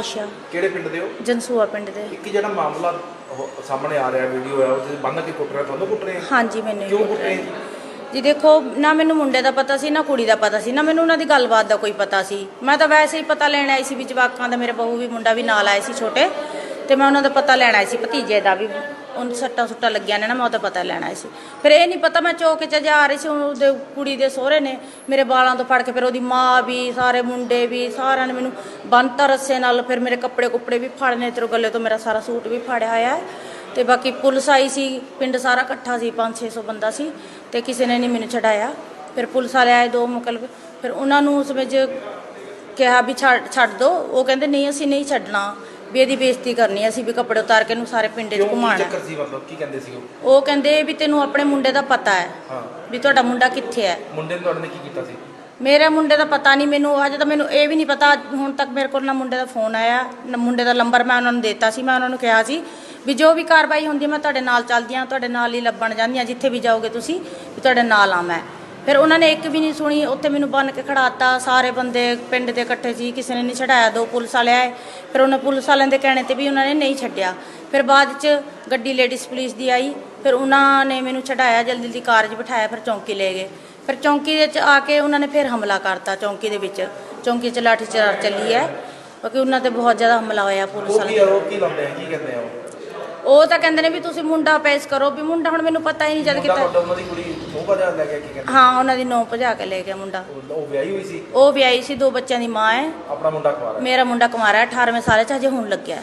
ਅੱਛਾ। ਕਿਹੜੇ ਪਿੰਡ ਦੇ ਹੋ? ਜਨਸੂਆ ਪਿੰਡ ਦੇ। ਇੱਕ ਜਿਹੜਾ ਮਾਮਲਾ ਉਹ ਸਾਹਮਣੇ ਆ ਰਿਹਾ ਵੀਡੀਓ ਹੈ ਉਹ ਜਿਹਦੇ ਬੰਨ ਕੇ ਕੁੱਟ ਰਿਹਾ ਤੁਹਾਨੂੰ ਕੁੱਟ ਰਹੇ ਆ? ਹਾਂਜੀ ਮੈਨੂੰ ਹੀ ਕਿਉਂ ਕੁੱਟ ਕੁੱਟ ਰਹੇ ਰਹੇ ਜੀ? ਜੀ ਦੇਖੋ ਨਾ ਮੈਨੂੰ ਮੁੰਡੇ ਦਾ ਪਤਾ ਸੀ ਨਾ ਕੁੜੀ ਦਾ ਪਤਾ ਸੀ ਨਾ ਮੈਨੂੰ ਉਹਨਾਂ ਦੀ ਗੱਲਬਾਤ ਦਾ ਕੋਈ ਪਤਾ ਸੀ। ਮੈਂ ਤਾਂ ਵੈਸੇ ਹੀ ਪਤਾ ਲੈਣ ਆਈ ਸੀ ਵੀ ਜਵਾਕਾਂ ਦਾ ਮੇਰੇ ਬਹੂ ਵੀ ਮੁੰਡਾ ਵੀ ਨਾਲ ਆਏ ਸੀ ਛੋਟੇ ਤੇ ਮੈਂ ਉਹਨਾਂ ਦਾ ਪਤਾ ਲੈਣ ਆਈ ਸੀ ਭਤੀਜੇ ਦਾ ਵੀ। ਉਹਨੂੰ ਸੱਟਾਂ ਸੁੱਟਾ ਲੱਗੀਆਂ ਨੇ ਨਾ, ਮੈਂ ਉਹਦਾ ਪਤਾ ਲੈਣਾ ਸੀ। ਫਿਰ ਇਹ ਨਹੀਂ ਪਤਾ ਮੈਂ ਚੌਕ 'ਚ ਜਾ ਰਹੀ ਸੀ, ਉਹਦੇ ਕੁੜੀ ਦੇ ਸਹੁਰੇ ਨੇ, ਮੇਰੇ ਬਾਲਾਂ ਤੋਂ ਫੜ ਕੇ ਫਿਰ ਉਹਦੀ ਮਾਂ ਵੀ, ਸਾਰੇ ਮੁੰਡੇ ਵੀ, ਸਾਰਿਆਂ ਨੇ ਮੈਨੂੰ ਬੰਨਤਾ ਰੱਸੇ ਨਾਲ ਫਿਰ ਮੇਰੇ ਕੱਪੜੇ ਕੁੱਪੜੇ ਵੀ ਫੜਨੇ ਤੇ ਗੱਲੇ ਤੋਂ ਮੇਰਾ ਸਾਰਾ ਸੂਟ ਵੀ ਫੜਿਆ ਹੋਇਆ ਹੈ। ਤੇ ਬਾਕੀ ਪੁਲਿਸ ਆਈ ਸੀ, ਪਿੰਡ ਸਾਰਾ ਇਕੱਠਾ ਸੀ 5-600 ਬੰਦਾ ਸੀ, ਤੇ ਕਿਸੇ ਨੇ ਨਹੀਂ ਮੈਨੂੰ ਛਡਾਇਆ। ਫਿਰ ਪੁਲਿਸ ਵਾਲੇ ਆਏ ਦੋ ਮੁਕਲਬ ਫਿਰ ਉਹਨਾਂ ਨੂੰ ਉਸ ਵਿੱਚ ਕਿਹਾ ਵੀ ਛੱਡ ਛੱਡ ਦੋ, ਉਹ ਕਹਿੰਦੇ ਨਹੀਂ, ਅਸੀਂ ਨਹੀਂ ਛੱਡਣਾ। ਵੀ ਇਹਦੀ ਬੇਇੱਜ਼ਤੀ ਕਰਨੀ ਹੈ, ਅਸੀਂ ਵੀ ਕੱਪੜੇ ਉਤਾਰ ਕੇ ਇਹਨੂੰ ਸਾਰੇ ਪਿੰਡ 'ਚ ਕਿਉਂ? ਕੀ ਘੁਮਾਣਾ ਚੱਕਰ ਸੀ ਮਤਲਬ? ਕੀ ਕਹਿੰਦੇ ਸੀ ਉਹ? ਉਹ ਕਹਿੰਦੇ ਵੀ ਤੈਨੂੰ ਆਪਣੇ ਮੁੰਡੇ ਦਾ ਪਤਾ ਹੈ ਹਾਂ। ਵੀ ਤੁਹਾਡਾ ਮੁੰਡਾ ਕਿੱਥੇ ਹੈ। ਮੁੰਡੇ ਨੇ ਤੁਹਾਡੇ ਨੇ ਕੀ ਕੀਤਾ ਸੀ? ਮੇਰੇ ਮੁੰਡੇ ਦਾ ਪਤਾ ਨਹੀਂ ਮੈਨੂੰ ਹਜੇ ਤਾਂ ਮੈਨੂੰ ਇਹ ਵੀ ਨਹੀਂ ਪਤਾ ਹੁਣ ਤੱਕ ਮੇਰੇ ਕੋਲ ਨਾ ਮੁੰਡੇ ਦਾ ਫੋਨ ਆਇਆ ਨਾ ਮੁੰਡੇ ਦਾ ਨੰਬਰ ਮੈਂ ਉਹਨਾਂ ਨੂੰ ਦਿੱਤਾ ਸੀ ਮੈਂ ਉਹਨਾਂ ਨੂੰ ਕਿਹਾ ਸੀ ਵੀ ਜੋ ਵੀ ਕਾਰਵਾਈ ਹੁੰਦੀ ਹੈ ਮੈਂ ਤੁਹਾਡੇ ਨਾਲ ਚੱਲਦੀ ਹਾਂ ਤੁਹਾਡੇ ਨਾਲ ਹੀ ਲੱਭਣ ਜਾਂਦੀ ਹਾਂ ਜਿੱਥੇ ਵੀ ਜਾਓਗੇ ਤੁਸੀਂ ਵੀ ਤੁਹਾਡੇ ਨਾਲ ਆ ਮੈਂ। ਫਿਰ ਉਹਨਾਂ ਨੇ ਇੱਕ ਵੀ ਨਹੀਂ ਸੁਣੀ ਉੱਥੇ ਮੈਨੂੰ ਬੰਨ ਕੇ ਖੜਾਤਾ ਸਾਰੇ ਬੰਦੇ ਪਿੰਡ ਦੇ ਇਕੱਠੇ ਸੀ ਕਿਸੇ ਨੇ ਨਹੀਂ ਛਡਾਇਆ ਦੋ ਪੁਲਿਸ ਵਾਲੇ ਆਏ ਫਿਰ ਉਹਨਾਂ ਪੁਲਿਸ ਵਾਲਿਆਂ ਦੇ ਕਹਿਣੇ ਤੇ ਵੀ ਉਹਨਾਂ ਨੇ ਨਹੀਂ ਛੱਡਿਆ। ਫਿਰ ਬਾਅਦ ਚ ਗੱਡੀ ਲੇਡੀਜ਼ ਪੁਲਿਸ ਦੀ ਆਈ ਫਿਰ ਉਹਨਾਂ ਨੇ ਮੈਨੂੰ ਛਡਾਇਆ ਜਲਦੀ ਜਲਦੀ ਕਾਰ 'ਚ ਬਿਠਾਇਆ ਫਿਰ ਚੌਂਕੀ ਲੈ ਗਏ। ਫਿਰ ਚੌਂਕੀ ਦੇ ਵਿੱਚ ਆ ਕੇ ਉਹਨਾਂ ਨੇ ਫਿਰ ਹਮਲਾ ਕਰਤਾ ਚੌਂਕੀ ਦੇ ਵਿੱਚ। ਚੌਂਕੀ 'ਚ ਲਾਠੀ ਚਾਰ ਚੱਲੀ ਹੈ ਕਿਉਂਕਿ ਉਹਨਾਂ ਤੇ ਬਹੁਤ ਜ਼ਿਆਦਾ ਹਮਲਾ ਹੋਇਆ ਪੁਲਿਸ ਉਹ ਕੀ ਵਾਲੇ ਆਰੋਪ ਕੀ ਲਾਉਂਦੇ ਆ ਕੀ ਕਹਿੰਦੇ ਆ ਉਹ? ਉਹ ਤਾਂ ਕਹਿੰਦੇ ਨੇ ਵੀ ਤੁਸੀਂ ਮੁੰਡਾ ਪੇਸ਼ ਕਰੋ ਵੀ ਮੁੰਡਾ ਹੁਣ ਮੈਨੂੰ ਪਤਾ ਹੀ ਨਹੀਂ ਜਦ ਮੁੰਡਾ ਕਿਤਾ ਤੁਹਾਡਾ ਉਹਨਾਂ ਦੀ ਕੁੜੀ ਸੋਭਾ ਜਾ ਲੈ ਗਿਆ ਕੀ ਕਹਿੰਦੇ? ਹਾਂ ਉਹਨਾਂ ਦੀ ਨੌ ਭਜਾ ਕੇ ਲੈ ਗਿਆ ਮੁੰਡਾ। ਉਹ- ਉਹ ਵਿਆਹੀ ਹੋਈ ਸੀ। ਉਹ ਵਿਆਹੀ ਸੀ ਦੋ ਬੱਚਿਆਂ ਦੀ ਮਾਂ ਹੈ। ਆਪਣਾ ਮੁੰਡਾ ਹੈ ਮੇਰਾ ਮੁੰਡਾ ਕੁਮਾਰਾ ਹੈ 18ਵੇਂ ਸਾਲ 'ਚ ਹਜੇ ਹੁਣ ਲੱਗਿਆ ਹੈ।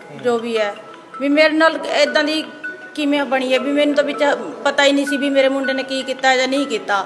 ਜੋ ਵੀ ਹੈ। ਵੀ ਮੇਰੇ ਨਾਲ ਇਦਾਂ ਦੀ ਕਿਵੇਂ ਬਣੀ ਹੈ? ਵੀ ਮੈਨੂੰ ਤਾਂ ਵਿੱਚ ਪਤਾ ਹੀ ਨਹੀਂ ਸੀ ਵੀ ਮੇਰੇ ਮੁੰਡੇ ਨੇ ਕੀ ਕੀਤਾ ਜਾਂ ਨਹੀਂ ਕੀਤਾ।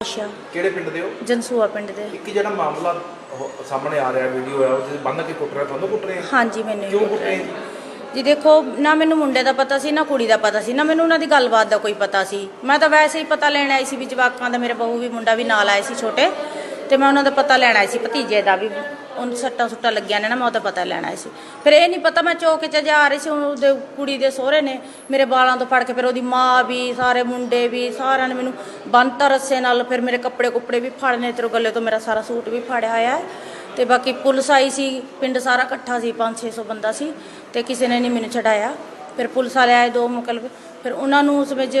ਅੱਛਾ। ਕਿਹੜੇ ਪਿੰਡ ਦੇ ਹੋ? ਜਨਸੂਆ ਪਿੰਡ ਦੇ। ਇੱਕ ਜਿਹੜਾ ਮਾਮਲਾ ਉਹ ਸਾਹਮਣੇ ਆ ਰਿਹਾ ਵੀਡੀਓ ਹੈ ਉਹ ਜਿਹਦੇ ਬੰਨ ਕੇ ਕੁੱਟ ਰਿਹਾ ਤੁਹਾਨੂੰ ਕੁੱਟ ਰਹੇ ਆ? ਹਾਂਜੀ ਮੈਨੂੰ ਹੀ ਕਿਉਂ ਕੁੱਟ ਕੁੱਟ ਰਹੇ ਰਹੇ ਜੀ? ਜੀ ਦੇਖੋ ਨਾ ਮੈਨੂੰ ਮੁੰਡੇ ਦਾ ਪਤਾ ਸੀ ਨਾ ਕੁੜੀ ਦਾ ਪਤਾ ਸੀ ਨਾ ਮੈਨੂੰ ਉਹਨਾਂ ਦੀ ਗੱਲਬਾਤ ਦਾ ਕੋਈ ਪਤਾ ਸੀ। ਮੈਂ ਤਾਂ ਵੈਸੇ ਹੀ ਪਤਾ ਲੈਣ ਆਈ ਸੀ ਵੀ ਜਵਾਕਾਂ ਦਾ ਮੇਰੇ ਬਹੂ ਵੀ ਮੁੰਡਾ ਵੀ ਨਾਲ ਆਏ ਸੀ ਛੋਟੇ ਤੇ ਮੈਂ ਉਹਨਾਂ ਦਾ ਪਤਾ ਲੈਣ ਆਈ ਸੀ ਭਤੀਜੇ ਦਾ ਵੀ। ਉਹਨੂੰ ਸੱਟਾਂ ਸੁੱਟਾਂ ਲੱਗੀਆਂ ਨੇ ਨਾ, ਮੈਂ ਉਹਦਾ ਪਤਾ ਲੈਣਾ ਸੀ। ਫਿਰ ਇਹ ਨਹੀਂ ਪਤਾ ਮੈਂ ਚੌਕ 'ਚ ਜਾ ਰਹੀ ਸੀ, ਉਹਦੇ ਕੁੜੀ ਦੇ ਸਹੁਰੇ ਨੇ, ਮੇਰੇ ਬਾਲਾਂ ਤੋਂ ਫੜ ਕੇ ਫਿਰ ਉਹਦੀ ਮਾਂ ਵੀ, ਸਾਰੇ ਮੁੰਡੇ ਵੀ, ਸਾਰਿਆਂ ਨੇ ਮੈਨੂੰ ਬੰਨਤਾ ਰੱਸੇ ਨਾਲ, ਫਿਰ ਮੇਰੇ ਕੱਪੜੇ ਕੁੱਪੜੇ ਵੀ ਫੜਨੇ ਤੇ ਗੱਲੇ ਤੋਂ ਮੇਰਾ ਸਾਰਾ ਸੂਟ ਵੀ ਫੜਿਆ ਹੋਇਆ ਹੈ। ਤੇ ਬਾਕੀ ਪੁਲਿਸ ਆਈ ਸੀ, ਪਿੰਡ ਸਾਰਾ ਇਕੱਠਾ ਸੀ 5-600 ਬੰਦਾ ਸੀ, ਤੇ ਕਿਸੇ ਨੇ ਨਹੀਂ ਮੈਨੂੰ ਛਡਾਇਆ। ਫਿਰ ਪੁਲਿਸ ਵਾਲੇ ਆਏ ਦੋ ਮੁਕਲਬ ਫਿਰ ਉਹਨਾਂ ਨੂੰ ਉਸ ਵਿੱਚ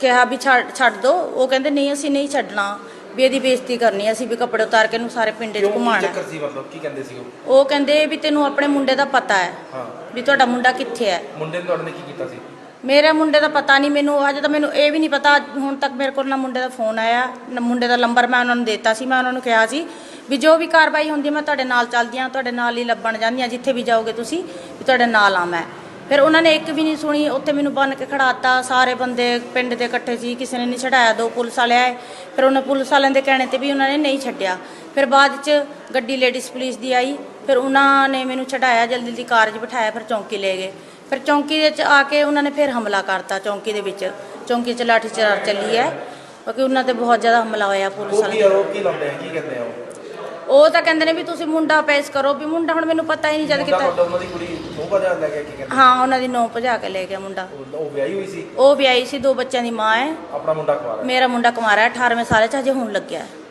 ਕਿਹਾ ਵੀ ਛੱਡ ਛੱਡ ਦੋ, ਉਹ ਕਹਿੰਦੇ ਨਹੀਂ, ਅਸੀਂ ਨਹੀਂ ਛੱਡਣਾ। ਵੀ ਇਹਦੀ ਬੇਇੱਜ਼ਤੀ ਕਰਨੀ ਅਸੀਂ ਵੀ ਕੱਪੜੇ ਉਤਾਰ ਕੇ ਇਹਨੂੰ ਸਾਰੇ ਪਿੰਡ 'ਚ ਕਿਉਂ? ਕੀ ਘੁਮਾਉਣਾ। ਚੱਕਰ ਸੀ ਮਤਲਬ? ਕੀ ਕਹਿੰਦੇ ਸੀ ਉਹ? ਉਹ ਕਹਿੰਦੇ ਵੀ ਤੈਨੂੰ ਆਪਣੇ ਮੁੰਡੇ ਦਾ ਪਤਾ ਹੈ ਹਾਂ। ਵੀ ਤੁਹਾਡਾ ਮੁੰਡਾ ਕਿੱਥੇ ਹੈ। ਮੁੰਡੇ ਨੇ ਤੁਹਾਡੇ ਨੇ ਕੀ ਕੀਤਾ ਸੀ? ਮੇਰੇ ਮੁੰਡੇ ਦਾ ਪਤਾ ਨਹੀਂ ਮੈਨੂੰ ਅਜੇ ਤਾਂ ਮੈਨੂੰ ਇਹ ਵੀ ਨਹੀਂ ਪਤਾ ਹੁਣ ਤੱਕ ਮੇਰੇ ਕੋਲ ਨਾ ਮੁੰਡੇ ਦਾ ਫੋਨ ਆਇਆ ਨਾ ਮੁੰਡੇ ਦਾ ਨੰਬਰ ਮੈਂ ਉਹਨਾਂ ਨੂੰ ਦਿੱਤਾ ਸੀ ਮੈਂ ਉਹਨਾਂ ਨੂੰ ਕਿਹਾ ਸੀ ਵੀ ਜੋ ਵੀ ਕਾਰਵਾਈ ਹੁੰਦੀ ਹੈ ਮੈਂ ਤੁਹਾਡੇ ਨਾਲ ਚੱਲਦੀ ਹਾਂ ਤੁਹਾਡੇ ਨਾਲ ਹੀ ਲੱਭਣ ਜਾਂਦੀ ਹਾਂ ਜਿੱਥੇ ਵੀ ਜਾਓਗੇ ਤੁਸੀਂ ਵੀ ਤੁਹਾਡੇ ਨਾਲ ਆ ਮੈਂ। ਫਿਰ ਉਹਨਾਂ ਨੇ ਇੱਕ ਵੀ ਨਹੀਂ ਸੁਣੀ ਉੱਥੇ ਮੈਨੂੰ ਬੰਨ ਕੇ ਖੜਾਤਾ ਸਾਰੇ ਬੰਦੇ ਪਿੰਡ ਦੇ ਇਕੱਠੇ ਸੀ ਕਿਸੇ ਨੇ ਨਹੀਂ ਛਡਾਇਆ ਦੋ ਪੁਲਿਸ ਵਾਲੇ ਆਏ ਫਿਰ ਉਹਨਾਂ ਪੁਲਿਸ ਵਾਲਿਆਂ ਦੇ ਕਹਿਣੇ ਤੇ ਵੀ ਉਹਨਾਂ ਨੇ ਨਹੀਂ ਛੱਡਿਆ। ਫਿਰ ਬਾਅਦ ਚ ਗੱਡੀ ਲੇਡੀਜ਼ ਪੁਲਿਸ ਦੀ ਆਈ ਫਿਰ ਉਹਨਾਂ ਨੇ ਮੈਨੂੰ ਛਡਾਇਆ ਜਲਦੀ ਜਲਦੀ ਕਾਰ 'ਚ ਬਿਠਾਇਆ ਫਿਰ ਚੌਂਕੀ ਲੈ ਗਏ। ਫਿਰ ਚੌਂਕੀ ਦੇ ਵਿੱਚ ਆ ਕੇ ਉਹਨਾਂ ਨੇ ਫਿਰ ਹਮਲਾ ਕਰਤਾ ਚੌਂਕੀ ਦੇ ਵਿੱਚ। ਚੌਂਕੀ 'ਚ ਲਾਠੀ ਚਾਰ ਚੱਲੀ ਹੈ ਕਿਉਂਕਿ ਉਹਨਾਂ ਤੇ ਬਹੁਤ ਜ਼ਿਆਦਾ ਹਮਲਾ ਹੋਇਆ ਪੁਲਿਸ ਉਹ ਵਾਲੇ ਕੀ ਆਰੋਪ ਕੀ ਲਾਉਂਦੇ ਆ ਕੀ ਕਹਿੰਦੇ ਆ ਉਹ? ਉਹ ਤਾਂ ਕਹਿੰਦੇ ਨੇ ਵੀ ਤੁਸੀਂ ਮੁੰਡਾ ਪੇਸ਼ ਕਰੋ ਵੀ ਮੁੰਡਾ ਹੁਣ ਮੈਨੂੰ ਪਤਾ ਹੀ ਨਹੀਂ ਜਦ ਮੁੰਡਾ ਕਿਤਾ ਤੁਹਾਡਾ ਉਹਨਾਂ ਦੀ ਕੁੜੀ ਮੂੰਹ ਬਾਜ਼ਾਰ ਲੈ ਗਿਆ ਕੀ ਕਹਿੰਦੇ। ਹਾਂ ਉਹਨਾਂ ਦੀ ਨੌ ਭਜਾ ਕੇ ਲੈ ਗਿਆ ਮੁੰਡਾ। ਉਹ- ਉਹ ਵਿਆਹੀ ਹੋਈ ਸੀ। ਉਹ ਵੀ ਆਈ ਸੀ ਦੋ ਬੱਚਿਆਂ ਦੀ ਮਾਂ ਹੈ। ਆਪਣਾ ਮੁੰਡਾ ਹੈ। ਮੇਰਾ ਮੁੰਡਾ ਕੁਮਾਰਾ ਹੈ 18ਵੇਂ ਸਾਲ 'ਚ ਹਜੇ ਹੁਣ ਲੱਗਿਆ ਹੈ।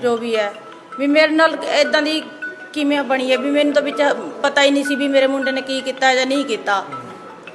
ਜੋ ਵੀ ਹੈ। ਵੀ ਮੇਰੇ ਨਾਲ ਇਦਾਂ ਦੀ ਕਿਵੇਂ ਬਣੀ ਹੈ? ਵੀ ਮੈਨੂੰ ਤਾਂ ਵਿੱਚ ਪਤਾ ਹੀ ਨਹੀਂ ਸੀ ਵੀ ਮੇਰੇ ਮੁੰਡੇ ਨੇ ਕੀ ਕੀਤਾ ਜਾਂ ਨਹੀਂ ਕੀਤਾ।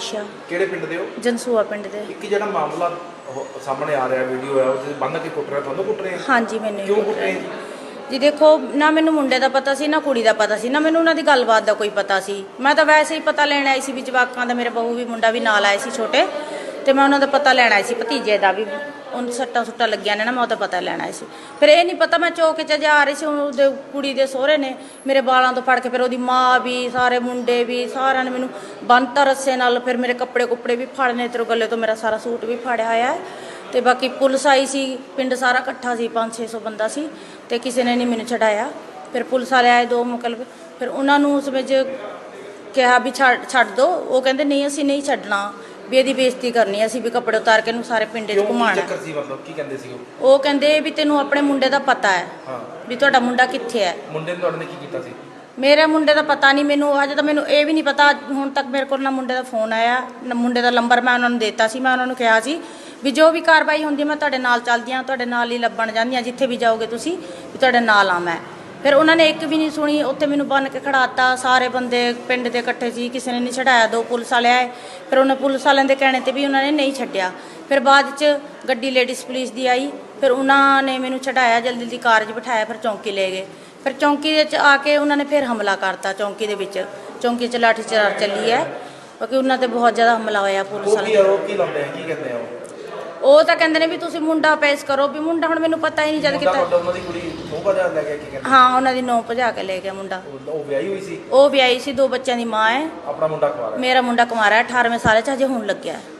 ਅੱਛਾ। ਕਿਹੜੇ ਪਿੰਡ ਦੇ ਹੋ? ਜਨਸੂਆ ਪਿੰਡ ਦੇ। ਇੱਕ ਜਿਹੜਾ ਮਾਮਲਾ ਉਹ ਸਾਹਮਣੇ ਆ ਰਿਹਾ ਵੀਡੀਓ ਹੈ ਉਹ ਬੰਨ ਕੇ ਕੁੱਟ ਰਿਹਾ ਤੁਹਾਨੂੰ ਕੁੱਟ ਰਹੇ ਆ? ਹਾਂਜੀ ਮੈਨੂੰ ਹੀ ਕਿਉਂ ਕੁੱਟ ਰਹੇ ਜੀ? ਜੀ ਦੇਖੋ ਨਾ ਮੈਨੂੰ ਮੁੰਡੇ ਦਾ ਪਤਾ ਸੀ ਨਾ ਕੁੜੀ ਦਾ ਪਤਾ ਸੀ ਨਾ ਮੈਨੂੰ ਉਹਨਾਂ ਦੀ ਗੱਲਬਾਤ ਦਾ ਕੋਈ ਪਤਾ ਸੀ। ਮੈਂ ਤਾਂ ਵੈਸੇ ਹੀ ਪਤਾ ਲੈਣ ਆਈ ਸੀ ਵੀ ਜਵਾਕਾਂ ਦਾ ਮੇਰੇ ਬਹੂ ਵੀ ਮੁੰਡਾ ਵੀ ਨਾਲ ਆਏ ਸੀ ਛੋਟੇ। ਤੇ ਮੈਂ ਉਹਨਾਂ ਦਾ ਪਤਾ ਲੈਣ ਆਈ ਸੀ, ਭਤੀਜੇ ਦਾ ਵੀ। ਉਹਨੂੰ ਸੱਟਾਂ ਸੁੱਟਾਂ ਲੱਗੀਆਂ ਨੇ ਨਾ, ਮੈਂ ਉਹਦਾ ਪਤਾ ਲੈਣ ਆਈ ਸੀ। ਫਿਰ ਇਹ ਨਹੀਂ ਪਤਾ ਮੈਂ ਚੌਕ 'ਚ ਜਾ ਰਹੀ ਸੀ ਉਹਦੇ ਕੁੜੀ ਦੇ ਸਹੁਰੇ ਨੇ, ਮੇਰੇ ਬਾਲਾਂ ਤੋਂ ਫੜ ਕੇ ਫਿਰ ਉਹਦੀ ਮਾਂ ਵੀ, ਸਾਰੇ ਮੁੰਡੇ ਵੀ, ਸਾਰਿਆਂ ਨੇ ਮੈਨੂੰ ਬੰਨਤਾ ਰੱਸੇ ਨਾਲ, ਫਿਰ ਮੇਰੇ ਕੱਪੜੇ ਕੁੱਪੜੇ ਵੀ ਫੜਨੇ ਤੇ ਗੱਲੇ ਤੋਂ ਮੇਰਾ ਸਾਰਾ ਸੂਟ ਵੀ ਫੜਿਆ ਹੋਇਆ ਹੈ। ਤੇ ਬਾਕੀ ਪੁਲਿਸ ਆਈ ਸੀ, ਪਿੰਡ ਸਾਰਾ ਇਕੱਠਾ ਸੀ 5-600 ਬੰਦਾ ਸੀ, ਤੇ ਕਿਸੇ ਨੇ ਨਹੀਂ ਮੈਨੂੰ ਛਡਾਇਆ ਫਿਰ ਪੁਲਿਸ ਵਾਲੇ ਆਏ ਦੋ ਮੁਕਲਬ ਫਿਰ ਉਹਨਾਂ ਨੂੰ ਉਸ ਵਿੱਚ ਕਿਹਾ ਵੀ ਛੱਡ ਛੱਡ ਦੋ, ਉਹ ਕਹਿੰਦੇ ਨਹੀਂ, ਅਸੀਂ ਨਹੀਂ ਛੱਡਣਾ। ਵੀ ਇਹਦੀ ਬੇਇੱਜ਼ਤੀ ਕਰਨੀ ਹੈ, ਅਸੀਂ ਵੀ ਕੱਪੜੇ ਉਤਾਰ ਕੇ ਇਹਨੂੰ ਸਾਰੇ ਪਿੰਡ 'ਚ ਕਿਉਂ ਕੀ ਚੱਕਰ ਸੀ ਮਤਲਬ ਕੀ ਕਹਿੰਦੇ ਸੀ ਉਹ? ਉਹ ਕਹਿੰਦੇ ਵੀ ਤੈਨੂੰ ਆਪਣੇ ਮੁੰਡੇ ਦਾ ਪਤਾ ਹੈ ਹਾਂ। ਵੀ ਤੁਹਾਡਾ ਮੁੰਡਾ ਕਿੱਥੇ ਹੈ। ਮੁੰਡੇ ਨੇ ਤੁਹਾਡੇ ਨੇ ਕੀ ਕੀਤਾ ਸੀ? ਮੇਰੇ ਮੁੰਡੇ ਦਾ ਪਤਾ ਨਹੀਂ ਮੈਨੂੰ ਅਜੇ ਤਾਂ ਮੈਨੂੰ ਇਹ ਵੀ ਨਹੀਂ ਪਤਾ ਹੁਣ ਤੱਕ ਮੇਰੇ ਕੋਲ ਨਾ ਮੁੰਡੇ ਦਾ ਫੋਨ ਆਇਆ ਨਾ ਮੁੰਡੇ ਦਾ ਨੰਬਰ ਮੈਂ ਉਹਨਾਂ ਨੂੰ ਦਿੱਤਾ ਸੀ ਮੈਂ ਉਹਨਾਂ ਨੂੰ ਕਿਹਾ ਸੀ ਵੀ ਜੋ ਵੀ ਕਾਰਵਾਈ ਹੁੰਦੀ ਹੈ ਮੈਂ ਤੁਹਾਡੇ ਨਾਲ ਚੱਲਦੀ ਹਾਂ ਤੁਹਾਡੇ ਨਾਲ ਹੀ ਲੱਭਣ ਜਾਂਦੀ ਹਾਂ ਜਿੱਥੇ ਵੀ ਜਾਓਗੇ ਤੁਸੀਂ ਵੀ ਤੁਹਾਡੇ ਨਾਲ ਆ ਮੈਂ। ਫਿਰ ਉਹਨਾਂ ਨੇ ਇੱਕ ਵੀ ਨਹੀਂ ਸੁਣੀ ਉੱਥੇ ਮੈਨੂੰ ਬੰਨ ਕੇ ਖੜਾਤਾ ਸਾਰੇ ਬੰਦੇ ਪਿੰਡ ਦੇ ਇਕੱਠੇ ਸੀ ਕਿਸੇ ਨੇ ਨਹੀਂ ਛਡਾਇਆ। ਦੋ ਪੁਲਿਸ ਵਾਲੇ ਆਏ ਫਿਰ ਉਹਨਾਂ ਪੁਲਿਸ ਵਾਲਿਆਂ ਦੇ ਕਹਿਣੇ ਤੇ ਵੀ ਉਹਨਾਂ ਨੇ ਨਹੀਂ ਛੱਡਿਆ। ਫਿਰ ਬਾਅਦ ਚ ਗੱਡੀ ਲੇਡੀਜ਼ ਪੁਲਿਸ ਦੀ ਆਈ ਫਿਰ ਉਹਨਾਂ ਨੇ ਮੈਨੂੰ ਛਡਾਇਆ ਜਲਦੀ ਜਲਦੀ ਕਾਰ 'ਚ ਬਿਠਾਇਆ ਫਿਰ ਚੌਂਕੀ ਲੈ ਗਏ। ਫਿਰ ਚੌਂਕੀ ਦੇ ਵਿੱਚ ਆ ਕੇ ਉਹਨਾਂ ਨੇ ਫਿਰ ਹਮਲਾ ਕਰਤਾ ਚੌਂਕੀ ਦੇ ਵਿੱਚ। ਚੌਂਕੀ 'ਚ ਲਾਠੀ ਚਾਰ ਚੱਲੀ ਹੈ ਕਿਉਂਕਿ ਉਹਨਾਂ ਤੇ ਬਹੁਤ ਜ਼ਿਆਦਾ ਹਮਲਾ ਹੋਇਆ ਪੁਲਿਸ ਉਹ ਕੀ ਵਾਲੇ ਆਰੋਪ ਕੀ ਲਾਉਂਦੇ ਆ? ਕੀ ਕਹਿੰਦੇ ਆ ਉਹ? ਉਹ ਤਾਂ ਕਹਿੰਦੇ ਨੇ ਵੀ ਤੁਸੀਂ ਮੁੰਡਾ ਪੇਸ਼ ਕਰੋ ਵੀ ਮੁੰਡਾ ਹੁਣ ਮੈਨੂੰ ਪਤਾ ਹੀ ਨਹੀਂ ਜਦ ਮੁੰਡਾ ਕਿਤਾ ਤੁਹਾਡਾ ਉਹਨਾਂ ਦੀ ਕੁੜੀ ਮੂੰਹ ਬਾਜ਼ਾਰ ਲੈ ਗਿਆ ਕੀ ਕਹਿੰਦੇ? ਹਾਂ ਉਹਨਾਂ ਦੀ ਨੌ ਭਜਾ ਕੇ ਲੈ ਗਿਆ ਮੁੰਡਾ। ਉਹ- ਉਹ ਵਿਆਹੀ ਹੋਈ ਸੀ? ਉਹ ਵੀ ਆਈ ਸੀ ਦੋ ਬੱਚਿਆਂ ਦੀ ਮਾਂ ਹੈ। ਆਪਣਾ ਮੁੰਡਾ ਹੈ। ਮੇਰਾ ਮੁੰਡਾ ਕੁਮਾਰਾ ਹੈ 18ਵੇਂ ਸਾਲ 'ਚ ਹਜੇ ਹੁਣ ਲੱਗਿਆ ਹੈ।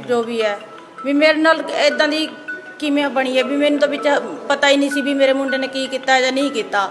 ਜੋ ਵੀ ਹੈ। ਵੀ ਮੇਰੇ ਨਾਲ ਇਦਾਂ ਦੀ ਕਿਵੇਂ ਬਣੀ ਹੈ? ਵੀ ਮੈਨੂੰ ਤਾਂ ਵਿੱਚ ਪਤਾ ਹੀ ਨਹੀਂ ਸੀ ਵੀ ਮੇਰੇ ਮੁੰਡੇ ਨੇ ਕੀ ਕੀਤਾ ਜਾਂ ਨਹੀਂ ਕੀਤਾ।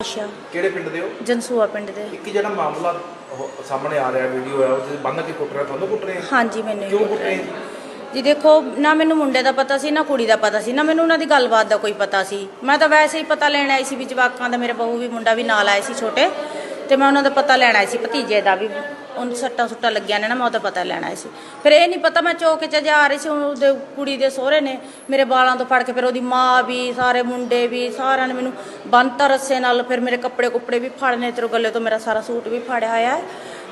ਅੱਛਾ। ਕਿਹੜੇ ਪਿੰਡ ਦੇ ਹੋ? ਜਨਸੂਆ ਪਿੰਡ ਦੇ। ਇੱਕ ਜਿਹੜਾ ਮਾਮਲਾ ਉਹ ਸਾਹਮਣੇ ਆ ਰਿਹਾ ਵੀਡੀਓ ਹੈ ਉਹ ਬੰਨ ਕੇ ਕੁੱਟ ਰਿਹਾ ਤੁਹਾਨੂੰ ਕੁੱਟ ਰਹੇ ਆ? ਹਾਂਜੀ ਮੈਨੂੰ ਹੀ ਕਿਉਂ ਕੁੱਟ ਕੁੱਟ ਰਹੇ? ਜੀ? ਦੇਖੋ ਨਾ ਮੈਨੂੰ ਮੁੰਡੇ ਦਾ ਪਤਾ ਸੀ ਨਾ ਕੁੜੀ ਦਾ ਪਤਾ ਸੀ ਨਾ ਮੈਨੂੰ ਉਹਨਾਂ ਦੀ ਗੱਲਬਾਤ ਦਾ ਕੋਈ ਪਤਾ ਸੀ। ਮੈਂ ਤਾਂ ਵੈਸੇ ਹੀ ਪਤਾ ਲੈਣ ਆਈ ਸੀ ਵੀ ਜਵਾਕਾਂ ਦਾ ਮੇਰੇ ਬਹੂ ਵੀ ਮੁੰਡਾ ਵੀ ਨਾਲ ਆਏ ਸੀ ਛੋਟੇ ਤੇ ਮੈਂ ਉਹਨਾਂ ਦਾ ਪਤਾ ਲੈਣ ਆਈ ਸੀ ਭਤੀਜੇ ਦਾ ਵੀ। ਉਹਨੂੰ ਸੱਟਾਂ ਸੁੱਟਾਂ ਲੱਗੀਆਂ ਨੇ ਨਾ, ਮੈਂ ਉਹਦਾ ਪਤਾ ਲੈਣਾ ਸੀ। ਫਿਰ ਇਹ ਨਹੀਂ ਪਤਾ ਮੈਂ ਚੌਕ 'ਚ ਜਾ ਰਹੀ ਸੀ ਉਹਦੇ ਕੁੜੀ ਦੇ ਸਹੁਰੇ ਨੇ, ਮੇਰੇ ਬਾਲਾਂ ਤੋਂ ਫੜ ਕੇ ਫਿਰ ਉਹਦੀ ਮਾਂ ਵੀ, ਸਾਰੇ ਮੁੰਡੇ ਵੀ, ਸਾਰਿਆਂ ਨੇ ਮੈਨੂੰ ਬੰਨਤਾ ਰੱਸੇ ਨਾਲ ਫਿਰ ਮੇਰੇ ਕੱਪੜੇ ਕੁੱਪੜੇ ਵੀ ਫੜਨੇ ਤੇ ਗੱਲੇ ਤੋਂ ਮੇਰਾ ਸਾਰਾ ਸੂਟ ਵੀ ਫੜਿਆ ਹੋਇਆ ਹੈ।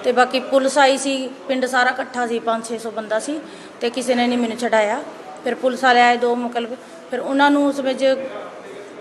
ਤੇ ਬਾਕੀ ਪੁਲਿਸ ਆਈ ਸੀ, ਪਿੰਡ ਸਾਰਾ ਇਕੱਠਾ ਸੀ 5-600 ਬੰਦਾ ਸੀ, ਤੇ ਕਿਸੇ ਨੇ ਨਹੀਂ ਮੈਨੂੰ ਛਡਾਇਆ। ਫਿਰ ਪੁਲਿਸ ਵਾਲੇ ਆਏ ਦੋ ਮੁਕਲਬ ਫਿਰ ਉਹਨਾਂ ਨੂੰ ਉਸ ਵਿੱਚ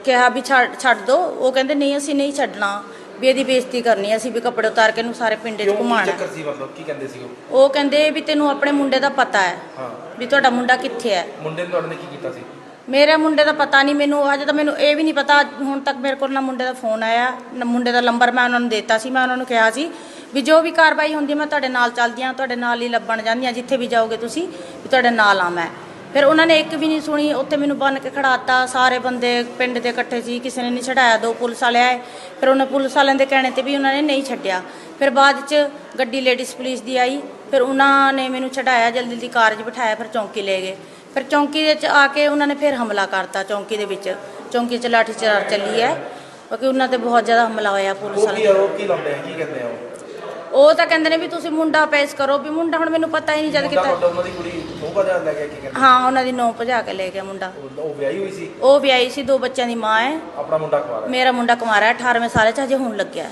ਕਿਹਾ ਵੀ ਛੱਡ ਛੱਡ ਦੋ, ਉਹ ਕਹਿੰਦੇ ਨਹੀਂ, ਅਸੀਂ ਨਹੀਂ ਛੱਡਣਾ। ਵੀ ਇਹਦੀ ਬੇਇੱਜ਼ਤੀ ਕਰਨੀ ਹੈ, ਅਸੀਂ ਵੀ ਕੱਪੜੇ ਉਤਾਰ ਕੇ ਇਹਨੂੰ ਸਾਰੇ ਪਿੰਡ 'ਚ ਕਿਉਂ? ਕੀ ਘੁਮਾਣਾ ਚੱਕਰ ਸੀ ਮਤਲਬ ਕੀ ਕਹਿੰਦੇ ਸੀ ਉਹ? ਉਹ ਕਹਿੰਦੇ ਵੀ ਤੈਨੂੰ ਆਪਣੇ ਮੁੰਡੇ ਦਾ ਪਤਾ ਹੈ ਹਾਂ। ਵੀ ਤੁਹਾਡਾ ਮੁੰਡਾ ਕਿੱਥੇ ਹੈ। ਮੁੰਡੇ ਨੇ ਤੁਹਾਡੇ ਨੇ ਕੀ ਕੀਤਾ ਸੀ? ਮੇਰੇ ਮੁੰਡੇ ਦਾ ਪਤਾ ਨਹੀਂ ਮੈਨੂੰ ਹਜੇ ਤਾਂ ਮੈਨੂੰ ਇਹ ਵੀ ਨਹੀਂ ਪਤਾ ਹੁਣ ਤੱਕ ਮੇਰੇ ਕੋਲ ਨਾ ਮੁੰਡੇ ਦਾ ਫੋਨ ਆਇਆ ਨਾ ਮੁੰਡੇ ਦਾ ਨੰਬਰ ਮੈਂ ਉਹਨਾਂ ਨੂੰ ਦਿੱਤਾ ਸੀ ਮੈਂ ਉਹਨਾਂ ਨੂੰ ਕਿਹਾ ਸੀ ਵੀ ਜੋ ਵੀ ਕਾਰਵਾਈ ਹੁੰਦੀ ਹੈ ਮੈਂ ਤੁਹਾਡੇ ਨਾਲ ਚੱਲਦੀ ਹਾਂ ਤੁਹਾਡੇ ਨਾਲ ਹੀ ਲੱਭਣ ਜਾਂਦੀ ਹਾਂ ਜਿੱਥੇ ਵੀ ਜਾਓਗੇ ਤੁਸੀਂ ਵੀ ਤੁਹਾਡੇ ਨਾਲ ਆ ਮੈਂ। ਫਿਰ ਉਹਨਾਂ ਨੇ ਇੱਕ ਵੀ ਨਹੀਂ ਸੁਣੀ ਉੱਥੇ ਮੈਨੂੰ ਬੰਨ ਕੇ ਖੜਾਤਾ ਸਾਰੇ ਬੰਦੇ ਪਿੰਡ ਦੇ ਇਕੱਠੇ ਸੀ ਕਿਸੇ ਨੇ ਨਹੀਂ ਛਡਾਇਆ ਦੋ ਪੁਲਿਸ ਵਾਲੇ ਆਏ ਫਿਰ ਉਹਨਾਂ ਪੁਲਿਸ ਵਾਲਿਆਂ ਦੇ ਕਹਿਣੇ ਤੇ ਵੀ ਉਹਨਾਂ ਨੇ ਨਹੀਂ ਛੱਡਿਆ। ਫਿਰ ਬਾਅਦ 'ਚ ਗੱਡੀ ਲੇਡੀਜ਼ ਪੁਲਿਸ ਦੀ ਆਈ ਫਿਰ ਉਹਨਾਂ ਨੇ ਮੈਨੂੰ ਛਡਾਇਆ ਜਲਦੀ ਜਲਦੀ ਕਾਰ 'ਚ ਬਿਠਾਇਆ ਫਿਰ ਚੌਂਕੀ ਲੈ ਗਏ। ਫਿਰ ਚੌਂਕੀ ਦੇ ਵਿੱਚ ਆ ਕੇ ਉਹਨਾਂ ਨੇ ਫਿਰ ਹਮਲਾ ਕਰਤਾ ਚੌਂਕੀ ਦੇ ਵਿੱਚ। ਚੌਂਕੀ 'ਚ ਲਾਠੀ ਚਾਰ ਚੱਲੀ ਹੈ ਕਿਉਂਕਿ ਉਹਨਾਂ ਤੇ ਬਹੁਤ ਜ਼ਿਆਦਾ ਹਮਲਾ ਹੋਇਆ ਪੁਲਿਸ ਕੀ ਆਰੋਪ ਕੀ ਲਾਉਂਦੇ ਆ ਕੀ ਕਹਿੰਦੇ ਆ ਉਹ? ਉਹ ਤਾਂ ਕਹਿੰਦੇ ਨੇ ਵੀ ਤੁਸੀਂ ਮੁੰਡਾ ਪੇਸ਼ ਕਰੋ ਵੀ ਮੁੰਡਾ ਹੁਣ ਮੈਨੂੰ ਪਤਾ ਹੀ ਨਹੀਂ ਜਦ ਮੁੰਡਾ ਕਿਤਾ ਤੁਹਾਡਾ ਉਹਨਾਂ ਦੀ ਕੁੜੀ ਤੋਂ ਬਾਜਾ ਲੈ ਗਿਆ ਕੀ ਕਹਿੰਦੇ? ਹਾਂ ਉਹਨਾਂ ਦੀ ਨੌ ਭਜਾ ਕੇ ਲੈ ਗਿਆ ਮੁੰਡਾ। ਉਹ- ਉਹ ਵਿਆਹੀ ਹੋਈ ਸੀ? ਉਹ ਵਿਆਹੀ ਸੀ ਦੋ ਬੱਚਿਆਂ ਦੀ ਮਾਂ ਹੈ। ਆਪਣਾ ਮੁੰਡਾ ਹੈ। ਮੇਰਾ ਮੁੰਡਾ ਕੁਮਾਰਾ ਹੈ 18ਵੇਂ ਸਾਲ 'ਚ ਹਜੇ ਹੁਣ ਲੱਗਿਆ ਹੈ।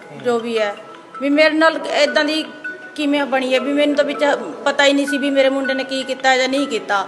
ਜੋ ਵੀ ਹੈ। ਵੀ ਮੇਰੇ ਨਾਲ ਇਦਾਂ ਦੀ ਕਿਵੇਂ ਬਣੀ ਹੈ? ਵੀ ਮੈਨੂੰ ਤਾਂ ਵਿੱਚ ਪਤਾ ਹੀ ਨਹੀਂ ਸੀ ਵੀ ਮੇਰੇ ਮੁੰਡੇ ਨੇ ਕੀ ਕੀਤਾ ਜਾਂ ਨਹੀਂ ਕੀਤਾ।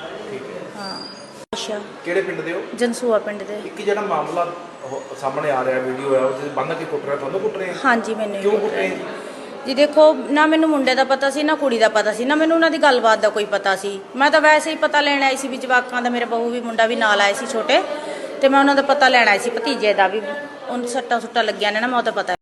ਅੱਛਾ। ਕਿਹੜੇ ਪਿੰਡ ਦੇ ਹੋ? ਜਨਸੂਆ ਪਿੰਡ ਦੇ। ਇੱਕ ਜਿਹੜਾ ਮਾਮਲਾ ਉਹ ਸਾਹਮਣੇ ਆ ਰਿਹਾ ਵੀਡੀਓ ਹੈ ਉਹ ਜਿਹਦੇ ਬੰਨ ਕੇ ਕੁੱਟ ਰਿਹਾ ਤੁਹਾਨੂੰ ਕੁੱਟ ਰਹੇ ਆ? ਹਾਂਜੀ ਮੈਨੂੰ ਹੀ ਕਿਉਂ ਕੁੱਟ ਕੁੱਟ ਰਹੇ ਰਹੇ ਜੀ? ਜੀ ਦੇਖੋ ਨਾ ਮੈਨੂੰ ਮੁੰਡੇ ਦਾ ਪਤਾ ਸੀ ਨਾ ਕੁੜੀ ਦਾ ਪਤਾ ਸੀ ਨਾ ਮੈਨੂੰ ਉਹਨਾਂ ਦੀ ਗੱਲਬਾਤ ਦਾ ਕੋਈ ਪਤਾ ਸੀ। ਮੈਂ ਤਾਂ ਵੈਸੇ ਹੀ ਪਤਾ ਲੈਣ ਆਈ ਸੀ ਵੀ ਜਵਾਕਾਂ ਦਾ ਮੇਰੇ ਬਹੂ ਵੀ ਮੁੰਡਾ ਵੀ ਨਾਲ ਆਏ ਸੀ ਛੋਟੇ ਤੇ ਮੈਂ ਉਹਨਾਂ ਦਾ ਪਤਾ ਲੈਣ ਆਈ ਸੀ ਭਤੀਜੇ ਦਾ ਵੀ। ਉਹਨੂੰ ਸੱਟਾਂ ਸੁੱਟਾਂ ਲੱਗੀਆਂ ਨੇ ਨਾ ਮੈਂ ਉਹਦਾ ਪਤਾ